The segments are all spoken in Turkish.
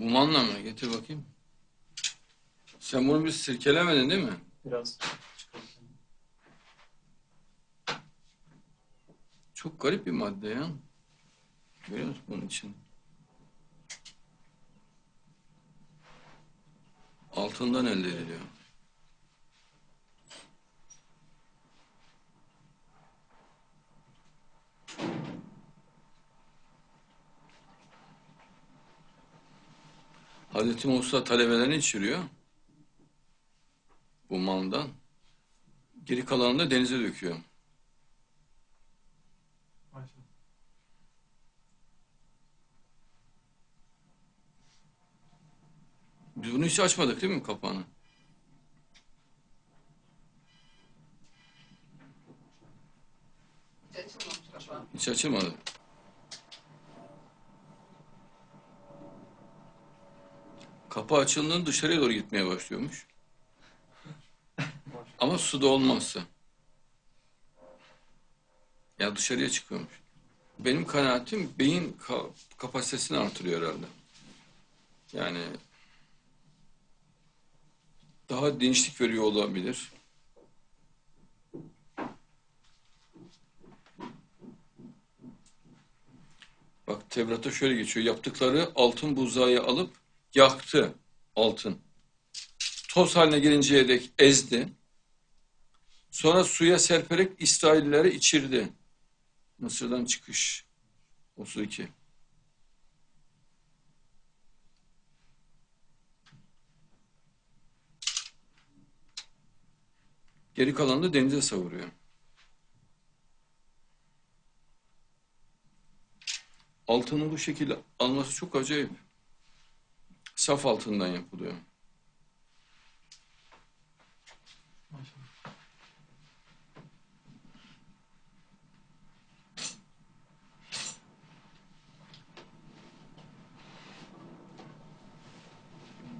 Bu manla mı? Getir bakayım. Sen bunu bir sirkelemedin değil mi? Biraz. Çok garip bir madde ya. Görüyor musun bunun için? Altından elde ediliyor. Hazreti Musa talebelerini içiriyor. Bu maldan. Geri kalanını da denize döküyor. Biz bunu hiç açmadık değil mi kapağını? Hiç açılmadı. Kapağı açıldığında dışarıya doğru gitmeye başlıyormuş. Ama suda olmazsa. Ya dışarıya çıkıyormuş. Benim kanaatim beyin ka- kapasitesini artırıyor herhalde. Yani daha dinçlik veriyor olabilir. Bak Tevrat'ta şöyle geçiyor. Yaptıkları altın buzağı alıp yaktı altın. Toz haline gelinceye dek ezdi. Sonra suya serperek İsraillileri içirdi. Mısır'dan çıkış. 32. Geri kalanını da denize savuruyor. Altının bu şekilde alması çok acayip. Saf altından yapılıyor.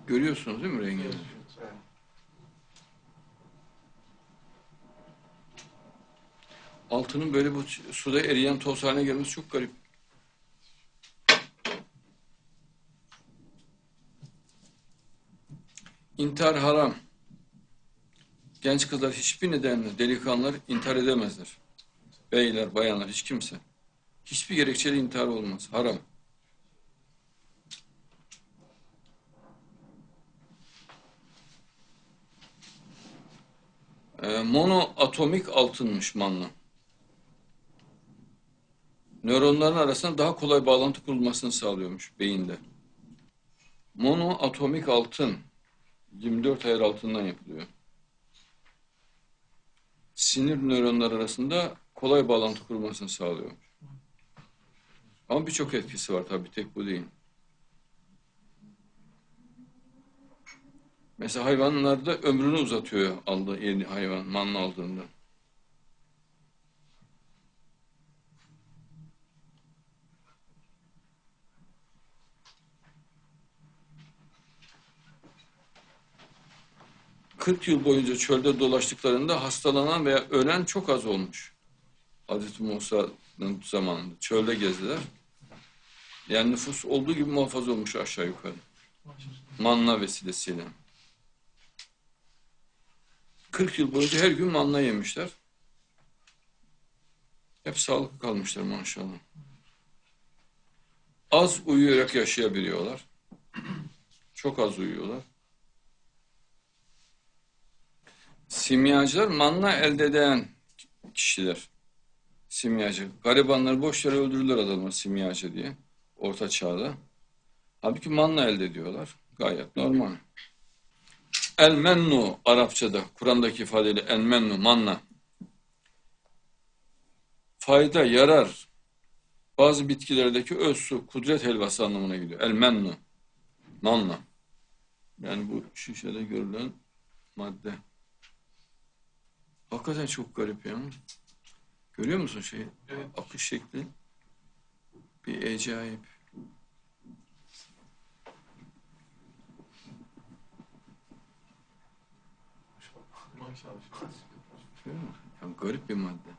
Görüyorsunuz değil mi rengini? Evet. Altının böyle bu suda eriyen toz haline gelmesi çok garip. İntihar haram. Genç kızlar hiçbir nedenle delikanlılar intihar edemezler. Beyler, bayanlar, hiç kimse. Hiçbir gerekçeli intihar olmaz. Haram. Ee, monoatomik altınmış manla. Nöronların arasında daha kolay bağlantı kurulmasını sağlıyormuş beyinde. Monoatomik altın 24 ayar altından yapılıyor. Sinir nöronlar arasında kolay bağlantı kurulmasını sağlıyormuş. Ama birçok etkisi var tabii tek bu değil. Mesela hayvanlarda ömrünü uzatıyor aldığı yeni hayvan manlı aldığında. ...40 yıl boyunca çölde dolaştıklarında hastalanan veya ölen çok az olmuş. Hazreti Musa'nın zamanında çölde gezdiler. Yani nüfus olduğu gibi muhafaza olmuş aşağı yukarı. Manna vesilesiyle. 40 yıl boyunca her gün manna yemişler. Hep sağlıklı kalmışlar maşallah. Az uyuyarak yaşayabiliyorlar. Çok az uyuyorlar. Simyacılar manna elde eden kişiler. Simyacı. Garibanları boş yere öldürürler adamlar simyacı diye. Orta çağda. Halbuki manna elde ediyorlar. Gayet normal. El mennu Arapçada, Kur'an'daki ifadeyle el mennu, manna. Fayda, yarar, bazı bitkilerdeki öz su, kudret helvası anlamına geliyor. El mennu, manna. Yani bu şişede görülen madde. Hakikaten çok garip ya. Görüyor musun şeyi? Evet. Akış şekli. Bir acayip. Maşallah. Görüyor musun? Yani garip bir madde.